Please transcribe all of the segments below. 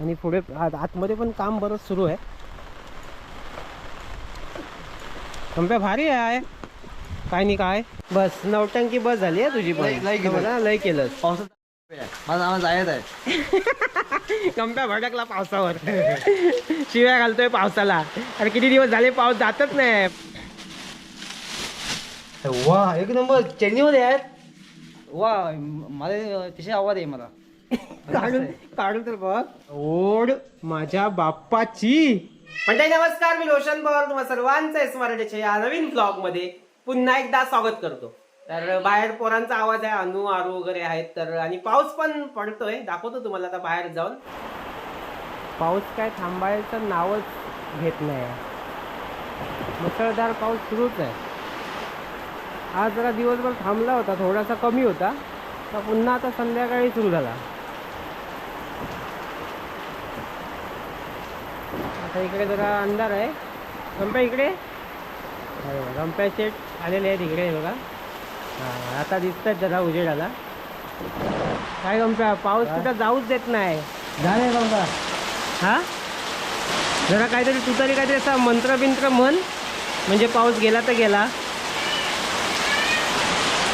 आणि पुढे आत- आतमध्ये पण काम बरंच सुरू आहे. कंप्या भारी आहे. काय नाही काय. बस नवटंकी बस झाली आहे तुझी पण. लय- लय केलं. मला लय केलं पावसात माझा आवाज आहे. कंप्या भडकला पावसावर. शिव्या घालतोय पावसाला. अरे किती दिवस झाले पाऊस जातच नाही. वा एक नंबर. चेन्नईमध्ये आहेत? वा मला तिचे आवाज आहे मला. काढून काढून तर बघ. ओढ माझ्या बाप्पाची. म्हणजे नमस्कार. मी रोशन पवार. तुम्हा सर्वांचं एस मराठीच्या या नवीन ब्लॉगमध्ये पुन्हा एकदा स्वागत करतो. तर बाहेर पोरांचा आवाज आहे अनु आरू वगैरे आहेत. तर आणि पाऊस पण पडतोय. दाखवतो तुम्हाला आता बाहेर जाऊन. पाऊस काय थांबायचं नावच घेत नाही. मुसळधार पाऊस सुरूच आहे. आज जरा दिवसभर थांबला होता. थोडासा कमी होता. तर पुन्हा आता संध्याकाळी सुरू झाला. आता इकडे जरा अंधार आहे. गंप्या इकडे? गंप्या शेट आलेले आहेत इकडे बघा. हा आता दिसतात जरा उजेड आला काय गंप्या पाऊस कुठं जाऊच देत नाही. झाले बाबा हा? जरा काहीतरी तू तरी काहीतरी असा मंत्र बिंत्र म्हण. म्हणजे पाऊस गेला तर गेला.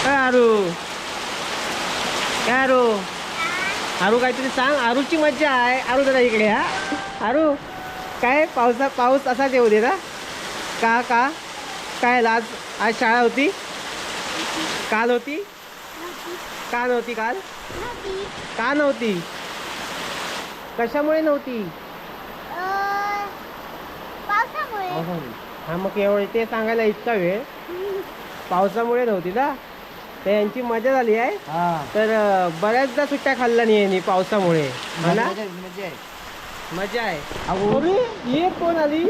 काय आरू? काय आरू? आरू काहीतरी सांग. आरूची मज्जा आहे. आरू जरा इकडे हा. आरू? काय पावसा पाऊस असाच येऊ दे ना? का का? काय आज? आज शाळा होती? काल होती? का नव्हती काल? का नव्हती. कशामुळे नव्हती? पावसामुळे. हा मग एवढे ते सांगायला इतका वेळ. पावसामुळे नव्हती ना? तर यांची मजा झाली आहे. हा. तर बऱ्याचदा सुट्ट्या खाल्ल्या नाही यांनी पावसामुळे. मजा आहे, ये कोण आली?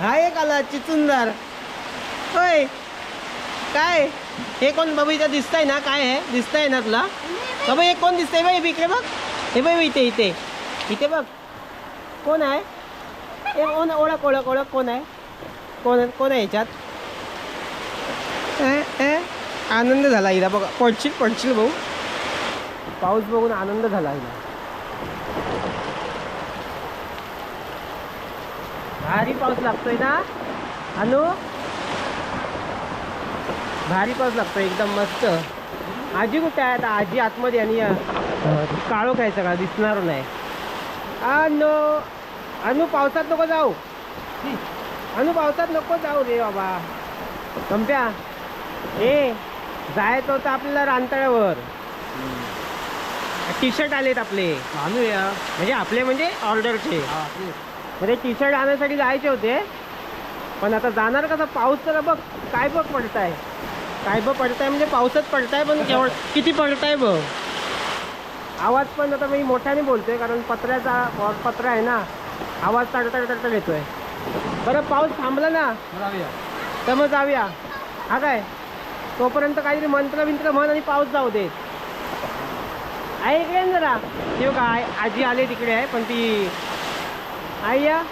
हा एक आला चिचुंदर. होय. काय? हे कोण बाबा इथं दिसतंय ना? काय आहे दिसतंय ना तुला? बाबा हे कोण दिसतंय? बाई इकडे बघ. हे बाई इथे इथे. इथे बघ. कोण आहे? हे कोण ओळख ओळख ओळख कोण आहे? कोण कोण आहे याच्यात ए, ए, आनंद झाला हिला बघा. पडशील पडशील भाऊ. पाऊस बघून आनंद झाला हिला. भारी पाऊस लागतोय ना? अनु भारी पाऊस लागतोय एकदम मस्त. आजी कुठे आहे आता? आजी आतमध्ये आणि काळो काय सगळा? दिसणार नाही. अनु अनु पावसात नको जाऊ. अनु पावसात नको जाऊ रे बाबा. कंप्या ए जायचं होतं आपल्याला रानतळ्यावर. टी शर्ट आलेत आपले. आणूया. म्हणजे आपले म्हणजे ऑर्डरचे. हा. म्हणजे टी शर्ट आणण्यासाठी जायचे होते. पण आता जाणार कसा? पाऊस तर बघ काय बघ पडताय. काय बघ पडताय म्हणजे पाऊसच पडताय पण केवळ किती पडताय बघ. आवाज पण आता मी मोठ्याने बोलतोय कारण पत्र्याचा पत्र आहे ना आवाज तडतड तडतड येतोय. बरं पाऊस थांबला ना. तर मग जाऊया. हा काय? तोपर्यंत काहीतरी मंत्र बिंत्र म्हण आणि पाऊस जाऊ देत आहे इकडे ना जरा. ते बघा आई- आजी आले तिकडे आहे पण ती आई या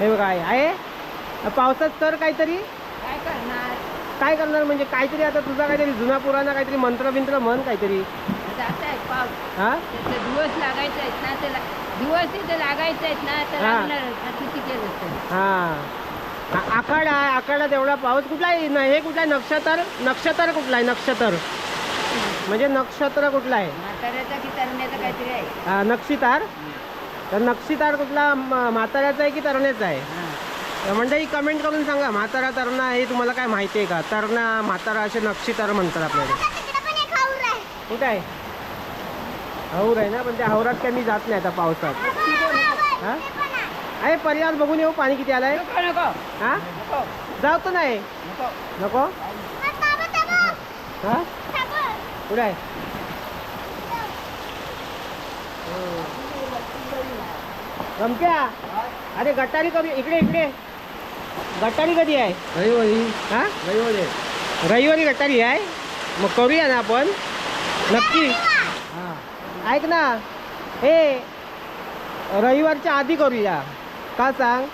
हे बघा आई आहे? पावसात तर काहीतरी? काय करणार? काय करणार म्हणजे काहीतरी आता तुझा काहीतरी जुना पुराणा काहीतरी मंत्र बिंत्र म्हण काहीतरी. आहे हा? दिवस लागायचे आहेत ना दिवस तिथे लागायचे आहेत ना तर हा. हा. आखाडा आहे आखाडा तेवढा पाऊस कुठला आहे न- हे कुठला आहे नक्षत्र? नक्षत्र कुठला आहे? नक्षत्र. म्हणजे नक्षत्र कुठला आहे? म्हाताऱ्याचा की तरण्याचा काहीतरी आहे. हा, नक्षीतार? तर नक्षीतार कुठला? म- म्हाताऱ्याचा आहे की तरण्याचा आहे? हा. तर मंडळी कमेंट करून सांगा म्हातारा तरणा हे तुम्हाला काय माहिती आहे का? तरणा म्हातारा असे नक्षीतार म्हणतात आपल्याकडे कुठं आहे? हाऊर आहे ना पण त्या हावरात काय मी जात नाही आता पावसात. हा? आहे. पर्यावरण बघून येऊ पाणी किती आलंय? नको नको. हा? नको. जाऊ तर नाही. नको. नको? हा? कुठे आहे गमक्या? अरे गटारी करू इकडे इकडे. गटारी कधी आहे? रविवारी. हा? रविवारी आहे. रविवारी गटारी आहे? मग करूया ना आपण. नक्की. हा. ऐक ना. हे रविवारच्या आधी करूया. का सांग?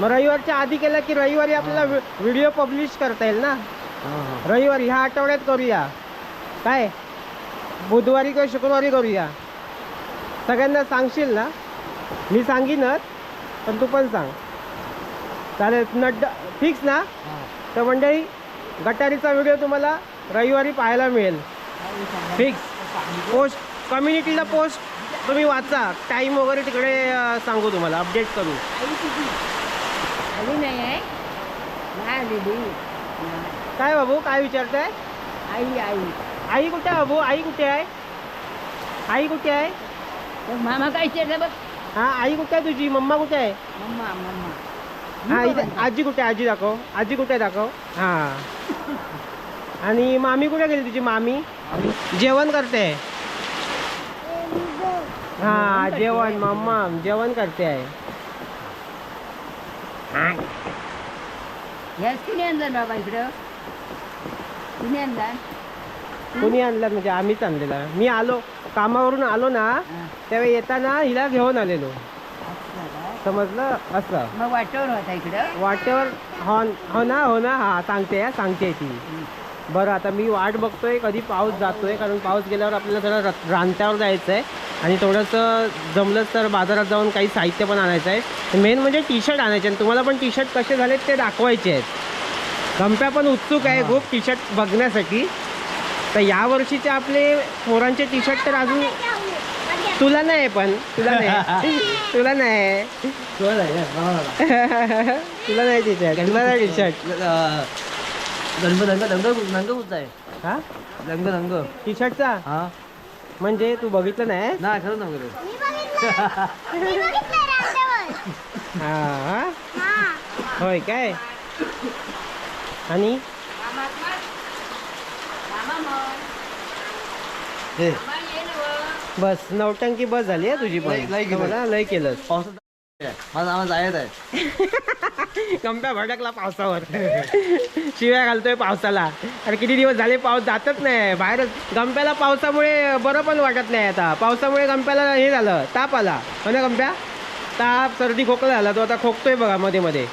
मग रविवारच्या आधी केलं की रविवारी आपल्याला व्हिडिओ पब्लिश करता येईल ना? हा, हा. रविवारी ह्या आठवड्यात करूया. काय? बुधवारी किंवा शुक्रवारी करूया. सगळ्यांना सांगशील ना? मी सांगीनच पण तू पण सांग. चालेल नड्ड फिक्स ना? तर मंडळी गटारीचा व्हिडिओ तुम्हाला रविवारी पाहायला मिळेल. फिक्स पोस्ट कम्युनिटीला पोस्ट तुम्ही वाचा. टाईम वगैरे तिकडे सांगू तुम्हाला. अपडेट करू. काय बाबू काय विचारताय? आई आई. आई कुठे बाबू आई कुठे आहे आई कुठे आहे मामा काय विचारलं बघ हा आई कुठे आहे तुझी मम्मा कुठे आहे मम्मा मम्मा हा इथे आजी कुठे आजी दाखव आजी कुठे दाखव हा आणि मामी कुठे गेली तुझी मामी जेवण करते हा जेवण मम्मा जेवण करते आहे ह्याच कुणी आणलं बाबा इकडं कुणी आणला कुणी आणलं? म्हणजे आम्हीच आणलेला. मी आलो कामावरून आलो ना. तेव्हा येताना हिला घेऊन आलेलो? समजलं? असं. मग वाटवर होता इकडं? वाटेवर हो हो ना हो ना हा सांगते सांगते ती. बरं आता मी वाट बघतोय कधी पाऊस जातोय कारण पाऊस गेल्यावर आपल्याला जरा रत- रांत्यावर जायचं आहे आणि थोडंसं जमलंच तर बाजारात जाऊन काही साहित्य पण आणायचं आहे. मेन म्हणजे टी शर्ट आणायचे आणि तुम्हाला पण टी शर्ट कसे झालेत ते दाखवायचे आहेत. गंप्या पण उत्सुक आहे खूप टी शर्ट बघण्यासाठी. तर या वर्षीचे आपले पोरांचे टी शर्ट तर अजून तुला नाही पण तुला नाही. तुला नाही. तुला नाही टी शर्ट तुला नाही टी शर्ट रंग रंग रंग रंग कुठचा आहे. हा? रंग रंग टी शर्टचा हा. म्हणजे तू बघितलं नाही? नाही खरंच ना हा? हा? होय काय? आणि? हे बस नवटंकी बस झाली आहे तुझी लय- लय पण केलं. मला लय पावसात माझा आवाज आहे. कंप्या भडकला पावसावर. शिव्या घालतोय पावसाला. अरे किती दिवस झाले पाऊस जातच नाही. बाहेरच गंप्याला पावसामुळे बरं पण वाटत नाही आता. पावसामुळे गंप्याला हे झालं ताप आला. हो ना गंप्या ताप सर्दी खोकला झाला. तो आता खोकतोय बघा मध्ये मध्ये.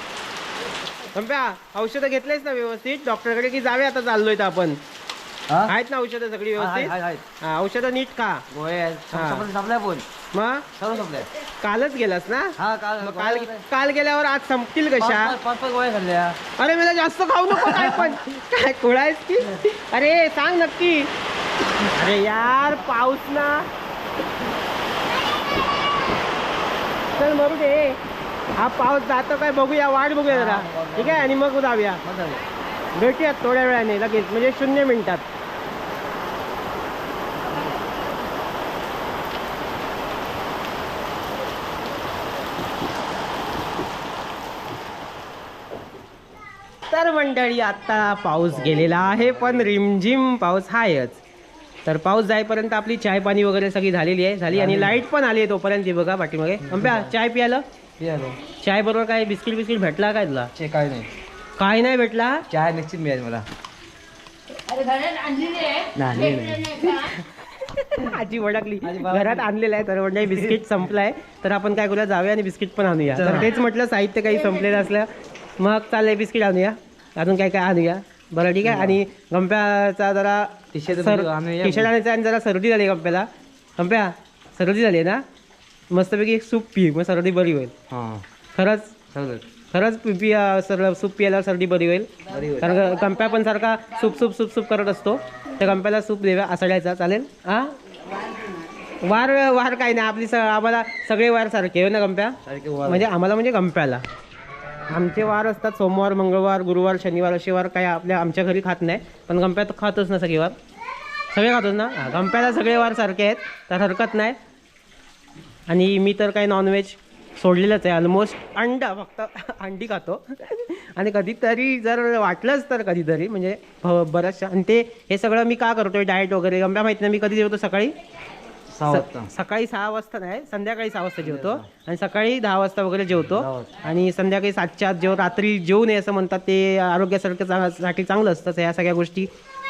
गंप्या औषधं घेतलेच ना व्यवस्थित? डॉक्टरकडे की जावे आता चाललोय तर आपण? हा? आहेत ना औषधं सगळी व्यवस्थित? हा औषधं नीट हा. संपलं संपलाय मग? सर्व संपलाय कालच गेलास ना? हा काल मग काल काल गेल्यावर आज संपतील पाच कशा? पाच- पाच पाच गोळ्या खाल्ल्या. अरे मला जास्त खाऊ नको काय पण. काय खोळायस की? अरे सांग नक्की. अरे यार पाऊस ना. चल मरू दे. हा पाऊस जातो काय बघूया वाट बघूया जरा. ठीक आहे? आणि मग जाऊया. मग झालं. भेटूयात थोड्या वेळाने लगेच. म्हणजे शून्य मिनिटात. तर मंडळी आता पाऊस गेलेला आहे पण रिमझिम पाऊस हायच. तर पाऊस जाईपर्यंत आपली चाय पाणी वगैरे सगळी झालेली आहे झाली आणि लाइट पण आली आहे तोपर्यंत. ती बघा पाठीमागे. अंब्या चाय प्यायला? आलो चाय बरोबर काय बिस्किट बिस्किट भेटला काय तुला? काय नाही. काय नाही भेटला? चहा निश्चित मिळेल मला. अरे घरात आणलेली आहे. नाही, भेटलं नाही. का? आजी भडकली. घरात आणलेलं आहे तर म्हणजे बिस्किट संपलाय. तर आपण काय करूया जाऊया आणि बिस्किट पण आणूया. तर तेच म्हटलं साहित्य काही संपलेलं असलं. मग चाललंय बिस्किट आणूया. अजून काय काय आणूया बरं ठीक आहे. आणि गंप्याचा जरा आणूया. टी शर्ट आणायचा आणि जरा सर्दी झाली गंप्याला. गंप्या सर्दी झाली ना? मस्तपैकी एक सूप पी मग सर्दी बरी होईल. हा. खरंच? चालेल खरंच पी पी सर सूप पियाला सर्दी बरी होईल. बरी होईल. कारण गंप्या पण सारखा सूप सूप सूप सूप करत असतो. त्या गंप्याला सूप देव्या आसडायचा. चालेल? हा? वार वार काय नाही. आपली स आम्हाला सगळे वार सारखे हो ना गंप्या? सारखे वार. म्हणजे आम्हाला म्हणजे गंप्याला. आमचे वार असतात सोमवार मंगळवार गुरुवार शनिवार असे वार काय आपल्या आमच्या घरी खात नाही. पण गंप्या तर खातोच ना सगळे वार. सगळे खातोच ना? गंप्याला सगळे वार सारखे आहेत. तर हरकत नाही. आणि मी तर काही नॉनव्हेज सोडलेलंच आहे. ऑलमोस्ट अंडा फक्त अंडी खातो. आणि कधीतरी जर वाटलंच तर कधीतरी म्हणजे बऱ्याचशा आणि ते हे सगळं मी का करतोय? डाएट वगैरे. गंप्या माहीत नाही मी कधी जेवतो सकाळी? सहा वाजता. स- सकाळी सहा वाजता नाही संध्याकाळी सहा वाजता जेवतो. आणि सकाळी दहा वाजता वगैरे जेवतो. दहा वाजता. आणि संध्याकाळी सातच्या आत जेव रात्री जेवू नये असं म्हणतात ते आरोग्यासारखं चांग- साठी चांगलं असतं. तर या सगळ्या गोष्टी.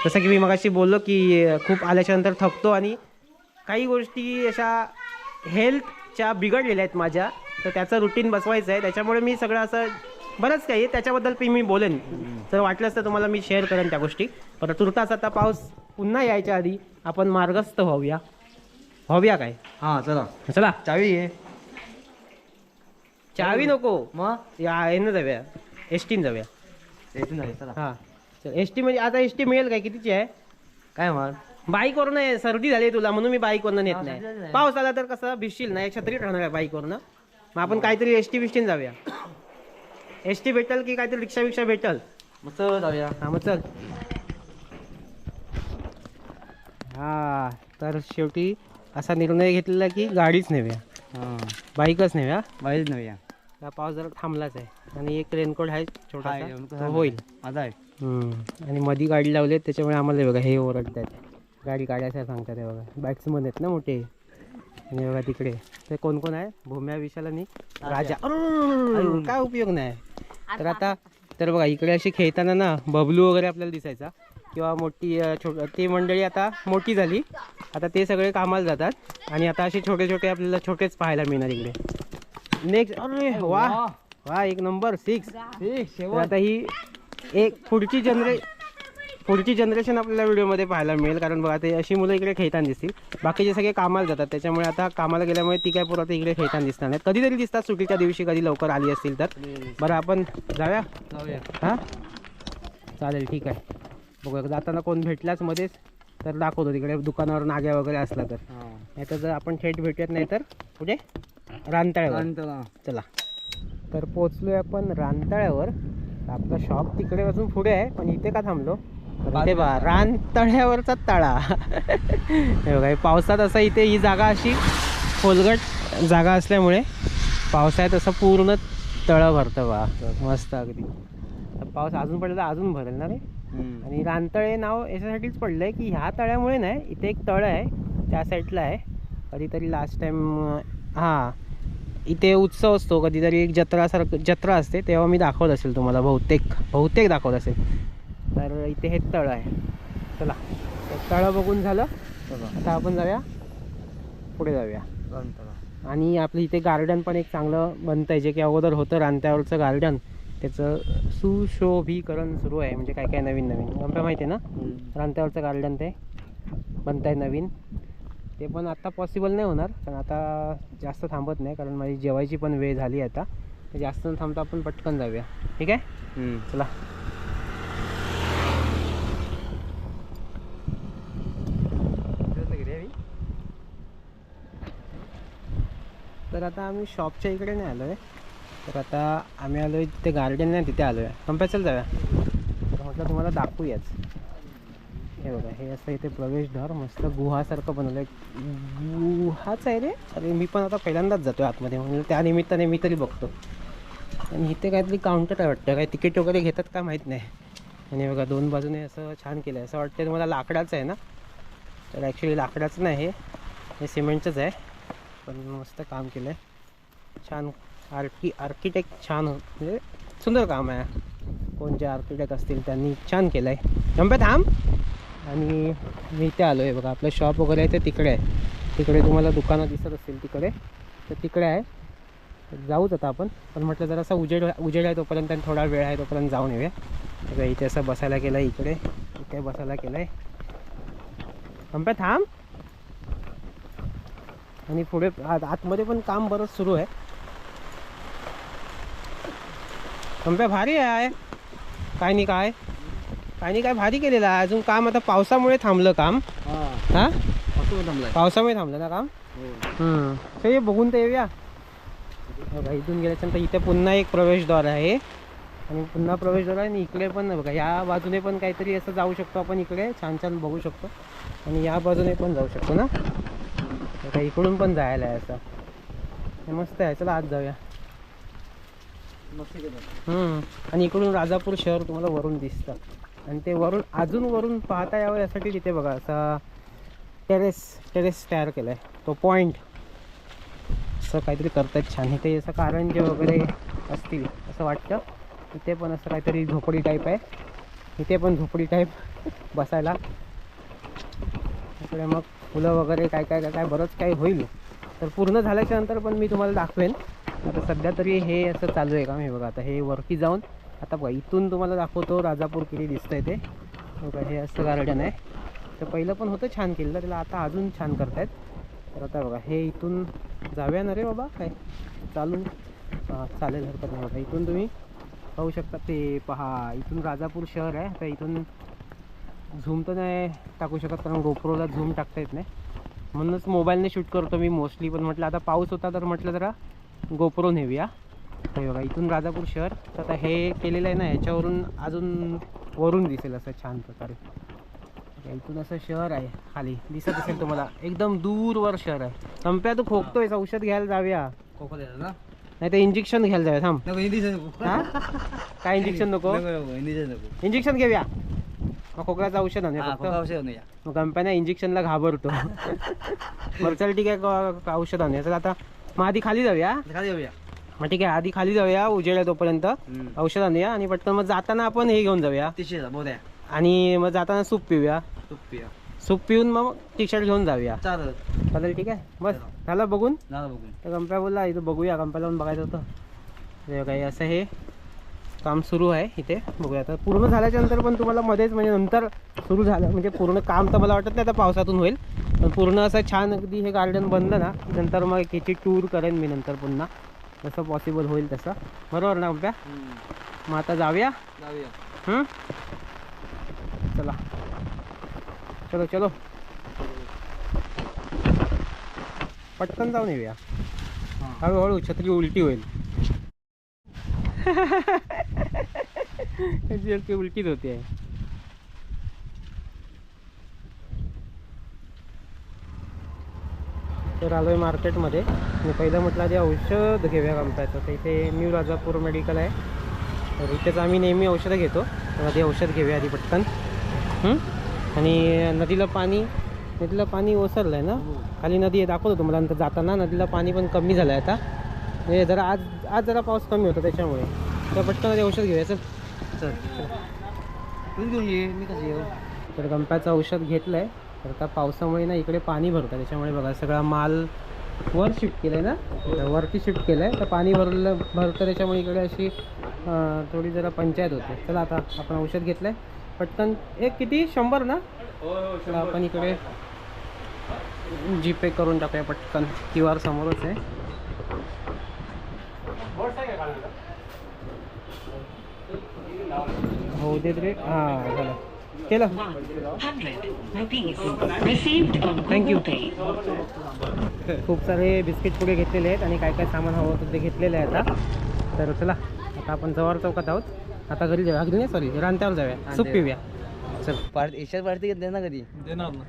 जसं की मी मगाशी बोललो की अं, खूप आल्याच्यानंतर थकतो आणि काही गोष्टी अशा हेल्थच्या बिघडलेल्या आहेत माझ्या. तर त्याचं रुटीन बसवायचं आहे. त्याच्यामुळे मी सगळं असं बरंच काही आहे. त्याच्याबद्दल मी मी बोलेन. जर वाटलंच तर तुम्हाला मी शेअर करेन त्या गोष्टी. पण तुर्तास आता पाऊस पुन्हा यायच्या आधी आपण मार्गस्थ व्हावूया व्हावूया काय? हा चला. चला. चावी घे. चावी नको. मग? या यानं जाऊया. एस टीन जाऊया. येथून आहे चला. हा. चल एस टी म्हणजे आता एस टी मिळेल काय? कितीची आहे? काय मग बाईकवर नाही सर्दी झाली तुला म्हणून मी बाईकवरनं नेत हा, नाही. पाऊस आला तर कसं भिजशील ना एक छत्रीत राहणार आहे बाईकवरनं. मग आपण काहीतरी एस टी बिस्टीन जाऊया. एस टी भेटल की काहीतरी रिक्षा बिक्षा भेटल? मग चल जाऊया. हा मग चल. हा तर शेवटी असा निर्णय घेतलेला की गाडीच नेऊया. हा. बाईकच नेऊया. बाहेर नव्या हा पाऊस जरा थांबलाच आहे. आणि एक रेनकोट आहे छोटा. होईल. माझा आहे. आणि मधी गाडी लावली आहे, त्याच्यामुळे आम्हाला बघा हे ओरडतात गाडी काढायचं सांगतात हे बघा. बॅट्समन आहेत ना मोठे. आणि बघा तिकडे. ते कोण कोण आहे? भूम्या विशाल आणि राजा. काय उपयोग नाही. तर आता तर बघा इकडे अशी खेळताना ना बबलू वगैरे आपल्याला दिसायचा. किंवा मोठी छो ती मंडळी आता मोठी झाली. आता ते सगळे कामाला जातात. आणि आता असे छोटे छोटे आपल्याला छोटेच पाहायला मिळणार इकडे. नेक्स्ट अरे वा. वा. एक नंबर सिक्स आता ही एक पुढची जनरे पुढची जनरेशन आपल्याला व्हिडिओमध्ये पाहायला मिळेल. कारण बघा ते अशी मुलं इकडे खेळताना दिसतील. बाकीचे सगळे कामाला जातात. त्याच्यामुळे आता कामाला गेल्यामुळे ती काय पुरं आता इकडे खेळताना दिसणार नाही कधीतरी दिसतात सुट्टीच्या दिवशी कधी लवकर आली असतील तर. बरं आपण जाऊया. जाऊया. हां? चालेल ठीक आहे. बघूया जाताना कोण भेटलाच मध्येच तर दाखवतो तिकडे दुकानावर नाग्या वगैरे असला तर. नाही तर जर आपण थेट भेटत नाही तर कुठे रानताळ्यावर चला. तर पोचलोय आपण रानतळ्यावर. आपलं शॉप तिकडे अजून पुढे आहे पण इथे का थांबलो? इथे बघा रानतळ्यावरचा तळा. हे बघा पावसात असं इथे ही जागा अशी खोलगट जागा असल्यामुळे पावसाळ्यात असं पूर्ण तळं भरतं बा. मस्त अगदी. पाऊस अजून पडला तर अजून भरेल ना रे. आणि रानतळे नाव याच्यासाठीच पडलं आहे की ह्या तळ्यामुळे नाही इथे एक तळं आहे त्या साईडला आहे. कधीतरी लास्ट टाईम हां. इथे उत्सव असतो कधीतरी एक जत्रासारखं जत्रा असते तेव्हा मी दाखवत असेल तुम्हाला बहुतेक बहुतेक दाखवत असेल. तर इथे हे तळं आहे. चला तळं बघून झालं. आता आपण जाऊया. पुढे जाऊया. आणि आपलं इथे गार्डन पण एक चांगलं बनतं आहे जे की अगोदर होतं रानत्यावरचं गार्डन त्याचं सुशोभीकरण सुरू आहे. म्हणजे काय काय नवीन नवीन. आमच्या माहिती आहे ना? हम्म. रानत्यावरचं गार्डन ते. बनत आहे नवीन. ते पण आता पॉसिबल नाही होणार. कारण आता जास्त थांबत नाही. कारण माझी जेवायची पण वेळ झाली आता. जास्त न थांबता आपण पटकन जाऊया. ठीक आहे. चला. तर आता आम्ही शॉपच्या इकडे नाही आलो आहे तर आता आम्ही आलो आहे तिथे गार्डन नाही तिथे आलो आहे कंपॅसल जाऊया तर म्हटलं तुम्हाला दाखवूयाच. हे बघा हे असं इथे प्रवेशद्वार मस्त गुहासारखं बनवलं आहे गुहाच आहे रे. अरे मी पण आता पहिल्यांदाच जातो आहे आतमध्ये म्हणजे त्यानिमित्ताने मी तरी बघतो. आणि इथे काहीतरी काउंटर आहे वाटतं. काय तिकीट वगैरे घेतात का माहीत नाही. आणि बघा दोन बाजूने असं छान केलं आहे असं वाटतं तुम्हाला लाकडाचं आहे ना? तर ॲक्च्युली लाकडाचं नाही हे. सिमेंटचंच आहे. पण मस्त काम केलं आहे छान आर्की आर्किटेक्ट छान म्हणजे सुंदर काम आहे. कोण जे आर्किटेक्ट असतील त्यांनी छान केलं आहे गंपे थांब आणि मी इथे आलो आहे बघा. आपलं शॉप वगैरे आहे ते तिकडे आहे. तिकडे तुम्हाला दुकानं दिसत असतील तिकडे. तर तिकडे आहे. जाऊच आता आपण. पण म्हटलं जरासा उजेड उजेड आहे तोपर्यंत आणि थोडा वेळ आहे तोपर्यंत जाऊन येऊया. बघा इथे असं बसायला केलं आहे इकडे इथे बसायला केलं आहे गंपे थांब आणि पुढे आत आतमध्ये पण काम बरंच सुरू आहे. कंप्या भारी आहे. काय नाही काय. काय नाही काय भारी केलेलं आहे. अजून काम आता पावसामुळे थांबलं काम. हा. हा? पावसामुळे थांबलं ना काम? हो. हम्म. तर ये बघून तर येऊया. बघा इथून गेल्याच्यानंतर इथे पुन्हा एक प्रवेशद्वार आहे. आणि पुन्हा प्रवेशद्वार आहे आणि इकडे पण बघा या बाजूने पण काहीतरी असं जाऊ शकतो आपण इकडे. छान छान बघू शकतो. आणि या बाजूने पण जाऊ शकतो ना? बघा इकडून पण जायला आहे असं. हे मस्त आहे. चला आत जाऊया. हम्म. आणि इकडून राजापूर शहर तुम्हाला वरून दिसतं. आणि ते वरून अजून वरून पाहता यावं यासाठी तिथे बघा असा टेरेस टेरेस तयार केला आहे तो पॉईंट असं काहीतरी करतात छान. इथे असं कारंजे वगैरे असतील असं वाटतं. इथे पण असं काहीतरी झोपडी टाईप आहे. इथे पण झोपडी टाईप बसायला. इकडे मग फुलं वगैरे काय काय काय काय बरंच काही होईल. तर पूर्ण झाल्याच्यानंतर पण मी तुम्हाला दाखवेन. आता सध्या तरी हे असं चालू आहे का? हे बघा आता हे वरती जाऊन आता बघा इथून तुम्हाला दाखवतो राजापूर किती दिसतंय ते. बघा हे असं गार्डन आहे. तर पहिलं पण होतं छान केलं त्याला आता अजून छान करतायत. तर आता बघा हे इथून जाऊया ना रे बाबा? काय? चालू चालेल हरकत नाही. बघा इथून तुम्ही पाहू शकता ते पहा इथून राजापूर शहर आहे. आता इथून झूम तर नाही टाकू शकत कारण गोप्रोला झूम टाकता येत नाही. म्हणूनच मोबाईलने शूट करतो मी मोस्टली पण म्हटलं आता पाऊस होता तर म्हटलं जरा गोप्रो नेऊया. हे बघा इथून राजापूर शहर. तर आता हे केलेलं आहे ना याच्यावरून अजून वरून दिसेल असं छान प्रकारे. इथून असं शहर आहे खाली. दिसत असेल तुम्हाला. एकदम दूरवर शहर आहे. संप्या तू खोकतोय. औषध घ्यायला जाऊया. ना? नाही तर इंजेक्शन घ्यायला जाऊया. थांब. काय इंजेक्शन नको? इंजेक्शन घेऊया. मग खोकल्याचं औषध आणूया मग कंपन्या इंजेक्शनला घाबरतो. बरं चल ठीक आहे. औषध आणूया. चल आता मग आधी खाली जाऊया. खाली येऊया मग ठीक आहे आधी खाली जाऊया उजेड तोपर्यंत. औषध आणूया आणि पटकन मग जाताना आपण हे घेऊन जाऊया. तिशे आणि मग जाताना सूप पिऊया. तूप पिया सूप पिऊन मग टी शर्ट घेऊन जाऊया. चालत चालेल ठीक आहे? बस झालं बघून? झालं बघून. तर कंप्या बोलला इथं बघूया कंप्याला पण बघायचं होतं. काही असं हे. काम सुरू आहे इथे. बघूया. आता पूर्ण झाल्याच्यानंतर पण तुम्हाला मध्येच म्हणजे नंतर सुरू झालं. म्हणजे पूर्ण काम तर मला वाटत नाही आता पावसातून होईल. पण पूर्ण असं छान अगदी हे गार्डन बनलं ना नंतर मग याची टूर करेन मी नंतर पुन्हा. जसं पॉसिबल होईल तसं. बरोबर ना कंप्या मग आता जाऊया? जाऊया? चला. चलो चलो. पटकन जाऊन येऊया. हळूहळू छत्री उलटी होईल. त्याची उलटीच होते तर आलोय मार्केटमध्ये मी पहिलं म्हटलं आधी औषध घेऊया कंपायचं तर इथे न्यू राजापूर मेडिकल आहे. तर इथेच आम्ही नेहमी औषधं घेतो. तर आधी औषध घेऊया आधी पटकन. हं? आणि नदीला पाणी नदीला पाणी ओसरलं आहे ना खाली नदी आहे दाखवतो तुम्हाला. नंतर जाताना नदीला पाणी पण कमी झालं आहे आता. म्हणजे जरा आज आज जरा पाऊस कमी होता त्याच्यामुळे. तर पटकन औषध घेऊया चल. चल. तूच घेऊन ये मी कसं येऊ? तर गंप्याचं औषध घेतलं आहे तर आता पावसामुळे ना इकडे पाणी भरतं त्याच्यामुळे बघा सगळा माल वर शिफ्ट केलं आहे ना? तर वरती शिफ्ट केलं आहे तर पाणी भरलं भरतं त्याच्यामुळे इकडे अशी थोडी जरा पंचायत होते. चला आता आपण औषध घेतलं आहे पटकन एक किती? शंभर ना? तर आपण इकडे जी पे करून टाकूया पटकन. क्यू आर समोरच आहे. हो देत रे हां झालं. केलं. 100 rupees received on Thank you. Google Pay. खूप सारे बिस्किट पुढे घेतलेले आहेत आणि काय काय सामान हवं होतं ते घेतलेलं आहे आता. तर चला आता आपण जवाहर चौकात आहोत. आता घरी जाऊया. घरी नाही सॉरी रांत्यावर जाऊया. सूप पिऊया. चल. पार्टी एशियात पार्टी घेतली ना कधी? देणार ना.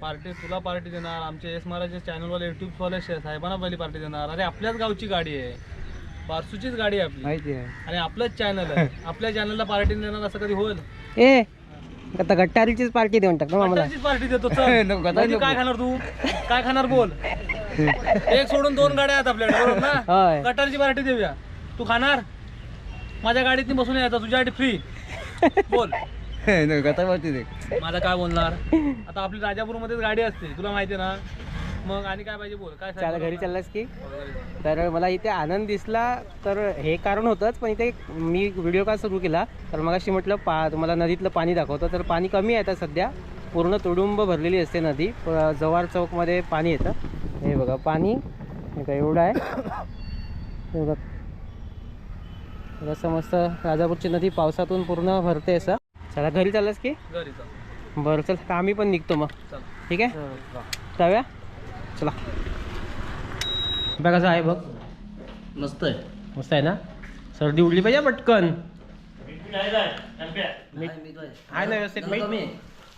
पार्टी तुला पार्टी देणार. आमच्या एस महाराजच्या चॅनलवाले युट्यूबवाले साहेबांना पहिली पार्टी देणार. अरे आपल्याच गावची गाडी आहे. बारसूचीच गाडी आहे आपली. माहिती आहे. आणि आपलंच चॅनल आहे. आपल्या चॅनलला पार्टी देणार असं कधी होईल? ए आता गट्टारीचीच पार्टी देऊन टाक ना आम्हाला. पार्टी देतो चल. नको, गटारी म्हणजे नको. काय खाणार तू? काय खाणार बोल. एक सोडून दोन गाड्या आहेत आपल्याकडे बरोबर ना? होय. गटारची पार्टी देऊया. तू खाणार? माझ्या गाडीत बसून यायचा तुझ्यासाठी फ्री बोल. नको, दे. माझा काय बोलणार? आता आपली राजापूरमध्येच गाडी असते तुला माहिती आहे ना? मग आणि काय पाहिजे बोल? काय चला घरी? चाललास की? हो. तर मला इथे आनंद दिसला तर हे कारण होतंच पण इथे मी व्हिडिओ का सुरू केला तर मग अशी म्हटलं पा तुम्हाला नदीतलं पाणी दाखवतं तर पाणी कमी आहे आता सध्या. पूर्ण तुडुंब भरलेली असते नदी जव्हार चौकमध्ये पाणी येतं. हे बघा पाणी हे बघा एवढं आहे. हे बघा. मस्त राजापूरची नदी पावसातून पूर्ण भरते असं. चला घरी चाललास की? घरी बरं चल तर आम्ही पण निघतो मग. ठीक आहे? जाऊया? चला. बघा कसं आहे बघ. मस्त आहे. मस्त आहे ना? सर्दी उडली पाहिजे पटकन. मीठ आहे ना व्यवस्थित मीठ?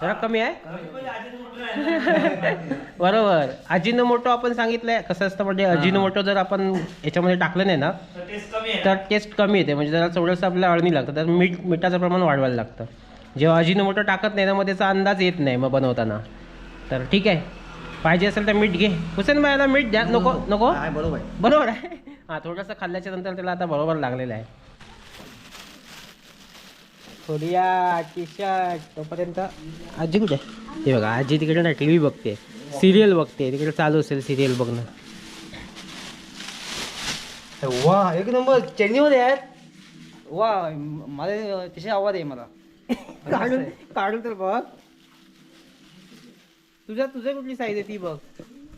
जरा कमी आहे? बरोबर. अजिनो मोटो आपण सांगितलंय. कसं असतं म्हणजे अजिनो मोटो जर आपण याच्यामध्ये टाकलं नाही ना तर टेस्ट कमी येते. म्हणजे जरा थोडंसं आपल्याला अळणी लागतं. तर मीठ मिठाचं प्रमाण वाढवायला लागतं. जेव्हा अजिनो मोटो टाकत नाही ना मग त्याचा अंदाज येत नाही मग बनवताना. तर ठीक आहे. पाहिजे असेल तर मीठ घे. हुसेन भाईला मीठ द्या. नको नको. बरोबर. आहे बरोबर आहे. हा थोडंसं खाल्ल्याच्या नंतर त्याला आता बरोबर लागलेलं आहे. थोडिया टी शर्ट तोपर्यंत आजी कुठे? आहे? हे बघा आजी तिकडे ना टी व्ही बघते. सिरियल बघते. तिकडे चालू असेल सिरियल बघणं. वा एक नंबर. चेन्नईमध्ये आहेत? वा मला तिथे आवाज आहे मला. काढून काढून तर बघ. तुझा तुझं कुठली साईज आहे ती बघ.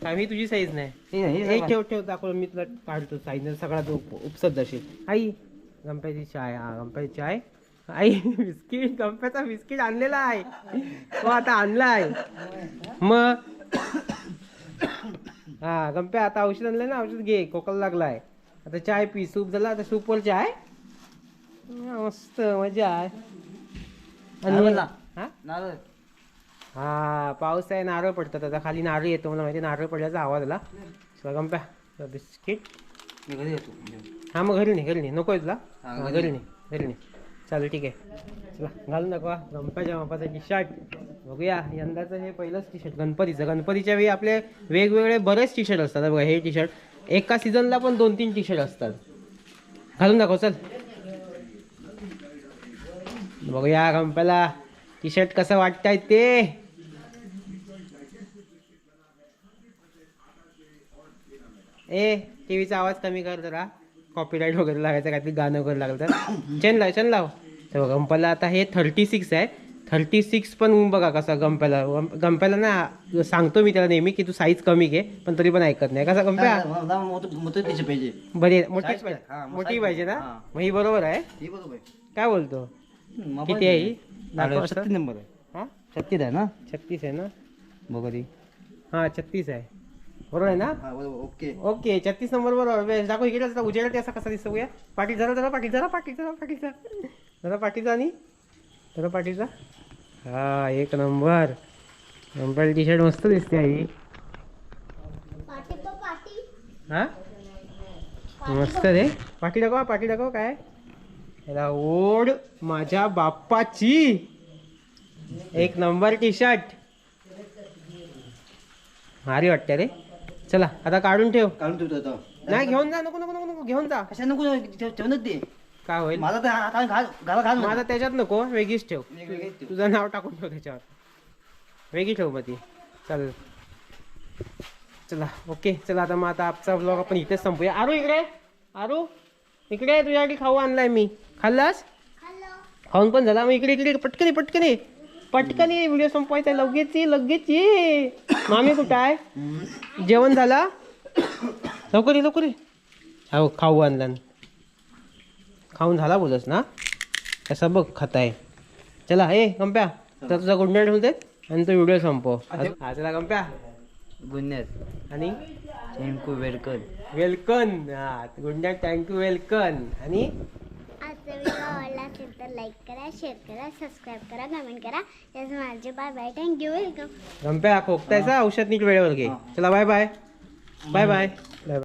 काय मी तुझी साईज नाही. हे ठेव ठेव दाखव मी तुला काढतो साईज सगळा तो उपसत जाशील. आई गंप्याची चाय हा गंप्याची चाय. आई बिस्किट गंप्याचा बिस्किट आणलेला आहे. तो आता आणला आहे. मग हा गंप्या आता औषध आणलंय ना औषध घे खोकला लागलाय. आता चाय पी सूप झाला आता सूपवर चाय. मस्त मजा आहे. आणि. हा? नारळ. हा पाऊस आहे नारळ पडतात. आता खाली नारळ येतो मला माहिती नारळ पडल्याचा आवाज आला. चला गंप्या बिस्किट. मी घरी येतो. हा मग घरी नाही घरी नाही. नको तुला घरी घरी नाही. घरी नाही. चालेल ठीक आहे. चला घालून दाखवा गणपतीच्या बापाचा टी शर्ट. बघूया यंदाचं हे पहिलंच टी शर्ट गणपतीचं. गणपतीच्या वेळी आपले वेगवेगळे बरेच टी शर्ट असतात. बघा हे टी शर्ट एका सीझनला पण दोन तीन टी शर्ट असतात. घालून दाखव चल. बघूया गणपला टी शर्ट कसं वाटतंय ते? ए टीव्हीचा आवाज कमी कर जरा. कॉपीराईट वगैरे लागायचं काहीतरी गाणं वगैरे लागलं तर. चेन लाव चेन लाव. तर बघा गंपाला आता हे थर्टी सिक्स आहे. थर्टी सिक्स पण बघा कसा गंप्याला गंप्याला ना सांगतो मी त्याला नेहमी की तू साईज कमी घे पण तरी पण ऐकत नाही. कसा गंप्या? पाहिजे. बरी. मोठीच पाहिजे. हा, मोठी पाहिजे ना. मग ही बरोबर आहे. ही काय बोलतो? किती आहे ही? दाखव. छत्तीस नंबर आहे. हा? छत्तीस आहे ना? छत्तीस आहे ना? बघा ती. हा छत्तीस आहे. बरोबर आहे ना? हा बरोबर. ओके. ओके छत्तीस नंबर बरोबर. बेस्ट दाखव इकडे जरा उजेडात असा कसा दिसतो बघूया. पाठी जरा जरा पाठी जरा पाठी जरा पाठीचा जरा. पाठीचा आणि जरा पाठीचा हा एक नंबर. नंबर टी शर्ट मस्त दिसते आई. हा? मस्त रे. पाठी दाखवा पाठी दाखव काय? याला ओढ माझ्या बाप्पाची. एक नंबर टी शर्ट भारी वाटते रे. चला आता काढून ठेव. काढून ठेवतो नाही घेऊन जा नको नको नको नको घेऊन जा. कशा नको ठेव- ठेवूनच दे काय होईल? माझा तर हात घाल घाला घाल माझा त्याच्यात नको वेगळीच ठेव. तुझं नाव टाकून ठेव त्याच्यावर. वेगळी ठेव मग ती. चालेल. चला ओके. चला आता मग आता आजचा ब्लॉग आपण इथेच संपूया. आरू इकडे. आरू. इकडे तुझ्यासाठी खाऊ आणलाय मी. खाल्लास? खाऊन पण झाला. मग इकडे इकडे पटकन ये, पटकन ये. पटकन ये व्हिडिओ संपवायचा. लगेच ये लगेच ये. मामी कुठं आहे? जेवण झाला? लवकर ये लवकर ये. हो खाऊ आणला खाऊन झाला बोलस ना? कसा बघ खाताय. चला ए गंप्या तर तुझा गुड नाईट होते आणि तो व्हिडिओ संपव. हा चला गंप्या. गुन्ह्यात आणि थँक्यू वेलकम वेलकन हा good night thank you welcome आणि? आजचा व्हिडिओ आवडला असेल तर लाईक करा शेअर करा सबस्क्राईब करा कमेंट करा. त्याचं माझे bye bye thank you welcome Gampya खोकतायचा औषध नीट वेळेवर घे. चला बाय बाय बाय बाय